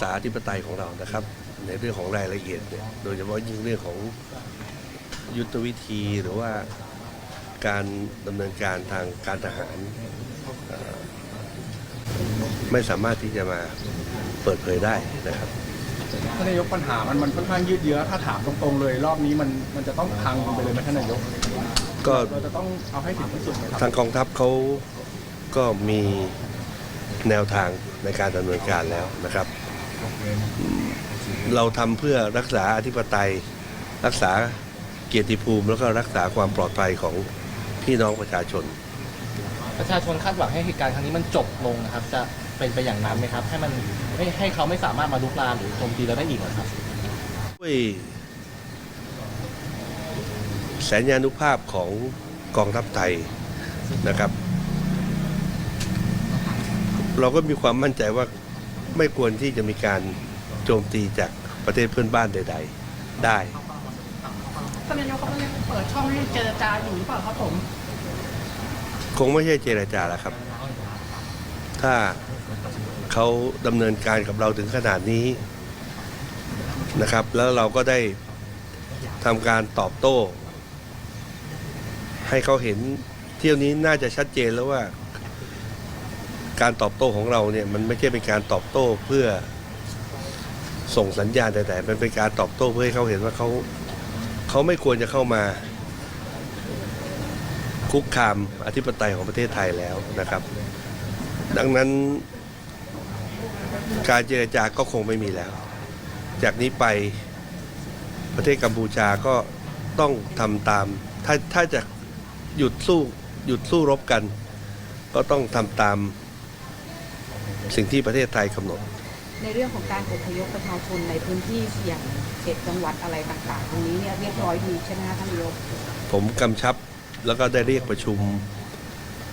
ษาธิปไตยของเรานะครับ ในเรื่องของรายละเอียดเนี่ยโดยเฉพาะยิ่งเรื่องของยุทธวิธีหรือว่าการดำเนินการทางการทหารเอ่อไม่สามารถที่จะมาเปิดเผยได้นะครับท่านนายกปัญหามันมันค่อนข้างยืดเยื้อถ้าถามตรงๆเลย รอบนี้มันมันจะต้องพังไปเลยไหมท่านนายกก็เราจะต้องเอาให้ถึงที่สุดไหมครับทางกองทัพเขาก็มีแนวทางในการดำเนินการแล้วนะครับอืม เราทำเพื่อรักษาอธิปไตย รักษาเกียรติภูมิ แล้วก็รักษาความปลอดภัยของพี่น้องประชาชน ประชาชนคาดหวังให้เหตุการณ์ครั้งนี้มันจบลงนะครับ จะเป็นไปอย่างนั้นไหมครับ ให้มันไม่ให้เขาไม่สามารถมาลุกลามหรือโจมตีเราได้อีกนะครับด้วยแสนยานุภาพของกองทัพไทยนะครับ เราก็มีความมั่นใจว่า ไม่ควรที่จะมีการโจมตีจากประเทศเพื่อนบ้านใด ๆ ได้ท่านนายกเขายังเปิดช่องให้เจรจาอยู่หรือเปล่าครับผม คงไม่ใช่เจรจาแล้วครับ ถ้าเขาดำเนินการกับเราถึงขนาดนี้นะครับ แล้วเราก็ได้ทำการตอบโต้ ให้เขาเห็นเที่ยวนี้น่าจะชัดเจนแล้วว่า การตอบโต้ของเราเนี่ยมันไม่ใช่เป็นการตอบโต้เพื่อส่งสัญญาณแต่ๆมันเป็นการตอบโต้เพื่อให้เขาเห็นว่าเขาเขาไม่ควรจะเข้ามา คุกคามอธิปไตยของประเทศไทยแล้วนะครับ ดังนั้น การเจรจาก็คงไม่มีแล้ว จากนี้ไปประเทศกัมพูชาก็ต้องทำตาม ถ้าถ้าจะหยุดสู้หยุดสู้รบกัน ก็ต้องทำตาม สิ่งที่ประเทศไทยกำหนด ในเรื่องของการอพยพประชาชนในพื้นที่เสี่ยงเจ็ดจังหวัดอะไรต่างๆ ตรงนี้เนี่ยเรียบร้อยดีใช่ไหมคะท่านนายกผมกำชับแล้วก็ได้เรียกประชุม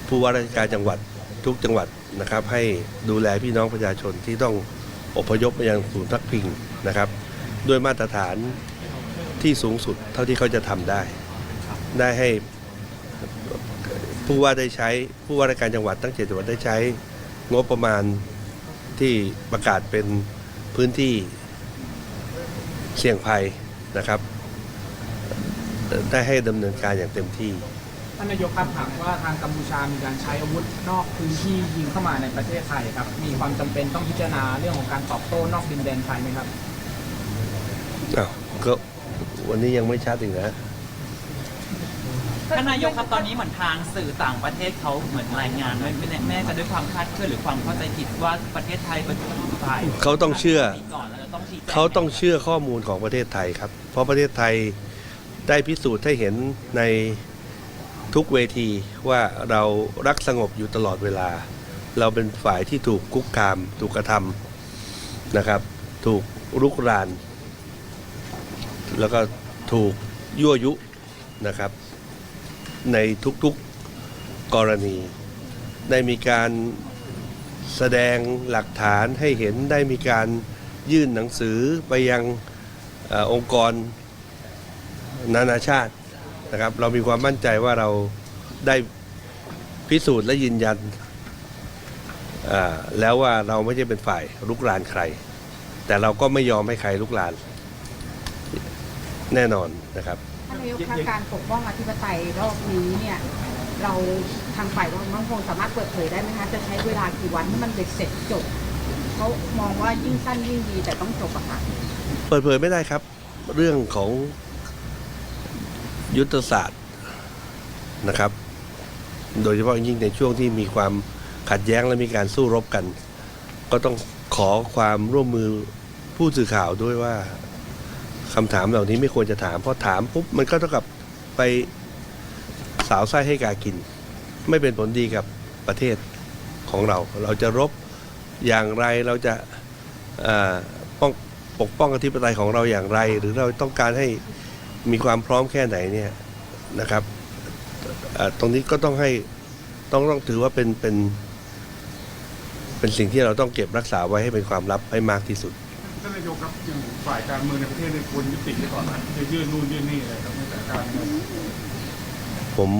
ผู้ว่าราชการจังหวัดทุกจังหวัดนะครับ ให้ดูแลพี่น้องประชาชนที่ต้องอพยพมายังศูนย์พักพิงนะครับ ด้วยมาตรฐานที่สูงสุดเท่าที่เขาจะทำได้ ได้ให้ผู้ว่าได้ใช้ผู้ว่าราชการจังหวัดตั้งเจ็ดจังหวัดได้ใช้ งบประมาณที่ประกาศเป็นพื้นที่เสี่ยงภัยนะครับ ได้ให้ดำเนินการอย่างเต็มที่ ท่านนายกครับถามว่าทางกัมพูชามีการใช้อาวุธนอกพื้นที่ยิงเข้ามาในประเทศไทยครับ มีความจำเป็นต้องพิจารณาเรื่องของการตอบโต้นอกดินแดนไทยไหมครับอ้าวก็วันนี้ยังไม่ชัดอีกนะ ท่านนายกครับตอนนี้เหมือนทางสื่อต่างประเทศเขาเหมือนรายงานไม่ไม่แน่แม่จะด้วยความคาดเคลื่อนหรือความเข้าใจผิดว่าประเทศไทยเป็นฝ่ายเขาต้องเชื่อ ก่อนแล้วจะต้องชี้แจง เขาต้องเชื่อข้อมูลของประเทศไทยครับ เพราะประเทศไทยได้พิสูจน์ให้เห็นในทุกเวทีว่าเรารักสงบอยู่ตลอดเวลา เราเป็นฝ่ายที่ถูกคุกคาม ถูกกระทำนะครับ ถูกรุกราน แล้วก็ถูกยั่วยุนะครับ ในทุกๆกรณี ได้มีการแสดงหลักฐานให้เห็นได้มีการยื่นหนังสือไปยังอองค์กรนานาชาตินะครับ เรามีความมั่นใจว่าเราได้พิสูจน์และยืนยันแล้วว่าเราไม่ใช่เป็นฝ่ายลุกรานใคร แต่เราก็ไม่ยอมให้ใครลุกรานแน่นอนนะครับ นายกคะการปกป้องอธิปไตยรอบนี้เนี่ยเราทางฝ่ายความมั่นคงสามารถเปิดเผยได้ไหมคะจะใช้เวลากี่วันให้มันเบ็ดเสร็จจบเขามองว่ายิ่งสั้นยิ่งดีแต่ต้องจบอะค่ะเปิดเผยไม่ได้ครับ เรื่องของยุทธศาสตร์นะครับ โดยเฉพาะยิ่งในช่วงที่มีความขัดแย้งและมีการสู้รบกัน ก็ต้องขอความร่วมมือผู้สื่อข่าวด้วยว่า คำถามเหล่านี้ไม่ควรจะถามเพราะถามปุ๊บมันก็เท่ากับไปสาวไส้ให้กากิน ไม่เป็นผลดีกับประเทศของเรา เราจะรบอย่างไรเราจะป้องปกป้องอธิปไตยของเราอย่างไร หรือเราต้องการให้มีความพร้อมแค่ไหนเนี่ยนะครับตรงนี้ก็ต้องให้ต้องต้องถือว่าเป็นเป็น เป็นสิ่งที่เราต้องเก็บรักษาไว้ให้เป็นความลับให้มากที่สุด ท่านนายกครับอย่างฝ่ายการเมืองในประเทศเนี่ยควรยุติไว้ก่อนนะจะยื่นนู่นยื่นนี่อะไรครับในสถานการณ์นี่ยผม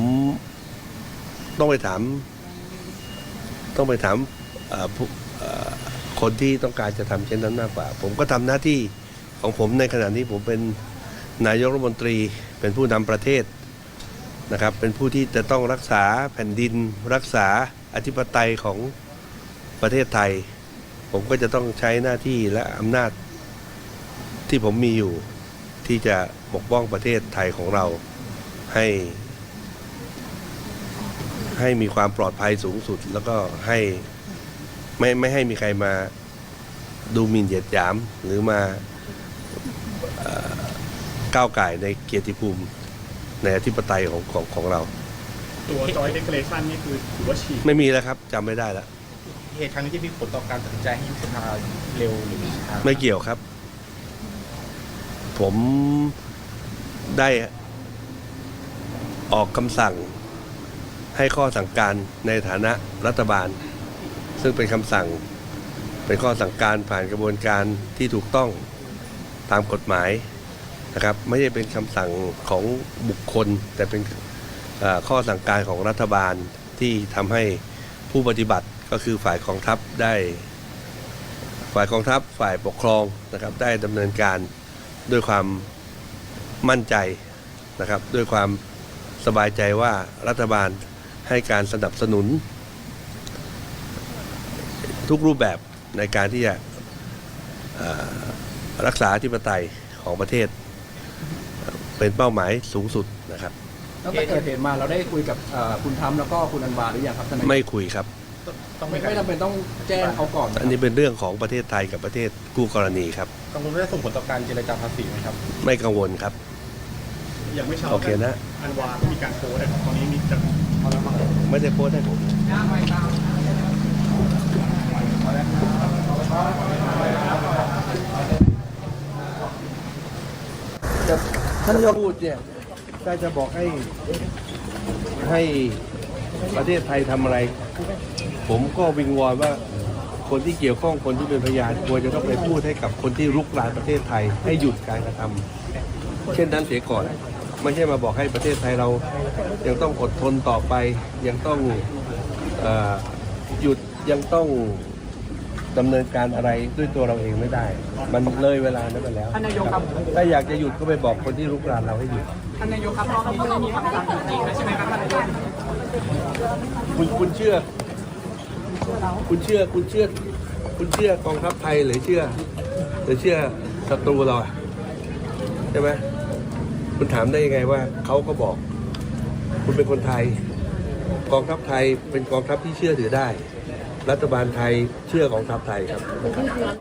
ต้องไปถาม ต้องไปถามคนที่ต้องการจะทำเช่นนั้นมากกว่า ผมก็ทำหน้าที่ของผมในขณะนี้ผมเป็นนายกรัฐมนตรีเป็นผู้นำประเทศนะครับ เป็นผู้ที่จะต้องรักษาแผ่นดิน รักษาอธิปไตยของประเทศไทย ผมก็จะต้องใช้หน้าที่และอำนาจที่ผมมีอยู่ที่จะปกป้องประเทศไทยของเราให้ ให้มีความปลอดภัยสูงสุด แล้วก็ให้ไม่ไม่ให้มีใครมาดูหมิ่นเหยียดหยาม หรือมาเอ่อก้าวไก่ายในเกียรติภูมิในอธิปไตยของของของเรา ตัวจอยเดคเลชันนี่คือถือว่าฉีกไม่มีแล้วครับจำไม่ได้แล้ว เหตุครั้งนี้ที่มีผลต่อการตัดสินใจให้ยุบสภาเร็วหรือช้าไม่เกี่ยวครับ ผมได้ออกคำสั่งให้ข้อสั่งการในฐานะรัฐบาล ซึ่งเป็นคำสั่ง เป็นข้อสั่งการผ่านกระบวนการที่ถูกต้องตามกฎหมายนะครับ ไม่ใช่เป็นคำสั่งของบุคคล แต่เป็นข้อสั่งการของรัฐบาลที่ทำให้ผู้ปฏิบัติ ก็คือฝ่ายกองทัพได้ ฝ่ายกองทัพฝ่ายปกครองนะครับได้ดำเนินการด้วยความมั่นใจนะครับ ด้วยความสบายใจว่ารัฐบาลให้การสนับสนุน ทุกรูปแบบในการที่จะเอ่อรักษาอธิปไตยของประเทศเอ่อเป็นเป้าหมายสูงสุดนะครับตั้งแต่เกิดเหตุมาเราได้คุยกับเอ่อคุณทรัมป์แล้วก็คุณอันวาหรือยังครับทนายไม่คุยครับ ต้องไม่ไม่ไม่จำเป็นต้องแจ้งเขาก่อนนะคอัรันบนี้เป็นเรื่องของประเทศไทยกับประเทศคู่กรณีครับกังวลว่าจะส่งผลต่อการเจรจาภาษีไหมครับ ไม่กังวลครับอย่างไม่เช้าโอเคนะอันวาก็มีการโพสต์นะครับตอนนี้มีจะไม่ได้โพสต์ให้ผมจะท่านนายกพูดเนี่ยก็จะบอกให้ให้ประเทศไทยทำอะไร ผมก็วิงวอนว่าคนที่เกี่ยวข้องคนที่เป็นพยานควรจะต้องไปพูดให้กับคนที่รุกรานประเทศไทยให้หยุดการกระทำเช่นนั้นเสียก่อน ไม่ใช่มาบอกให้ประเทศไทยเรายังต้องอดทนต่อไป ยังต้องเออหยุดยังต้องดำเนินการอะไรด้วยตัวเราเองไม่ได้ มันเลยเวลานั้นไปแล้วท่านนายกครับถ้าอยากจะหยุดก็ไปบอกคนที่รุกรานเราให้หยุดท่านนายกครับรอบนี้ไม่มีคำสั่งจริงๆนะใช่ไหมครับท่านนายกคุณคุณเชื่อ คุณเชื่อคุณเชื่อ คุณเชื่อกองทัพไทยหรือเชื่อ หรือเชื่อศัตรูเราใช่ไหมคุณถามได้ยังไงว่าเขาก็บอก คุณเป็นคนไทย กองทัพไทยเป็นกองทัพที่เชื่อถือได้ รัฐบาลไทยเชื่อกองทัพไทยครับ